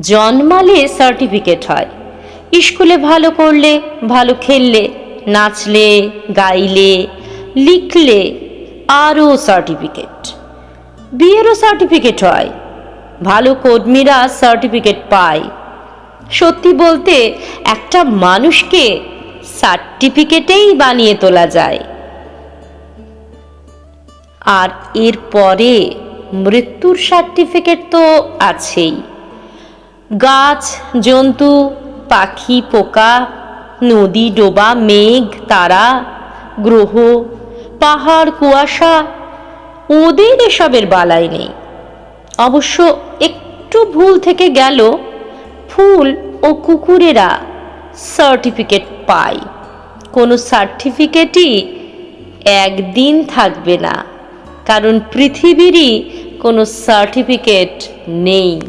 জন্মালে সার্টিফিকেট হয়। স্কুলে ভালো করলে, ভালো খেললে, নাচলে, গাইলে, লিখলে আরও সার্টিফিকেট বিয়েরও সার্টিফিকেট হয়। ভালো কর্মীরা সার্টিফিকেট পায়। সত্যি বলতে, একটা মানুষকে সার্টিফিকেটেই বানিয়ে তোলা যায়। আর এরপরে মৃত্যুর সার্টিফিকেট তো আছেই। গাছ, জন্তু, পাখি, পোকা, নদী, ডোবা, মেঘ, তারা, গ্রহ, পাহাড়, কুয়াশা, ওদের এসবের বালাই নেই। অবশ্য একটু ভুল থেকে গেল, ফুল ও কুকুরেরা সার্টিফিকেট পায়। কোনো সার্টিফিকেটই একদিন থাকবে না, কারণ পৃথিবীরই কোনো সার্টিফিকেট নেই।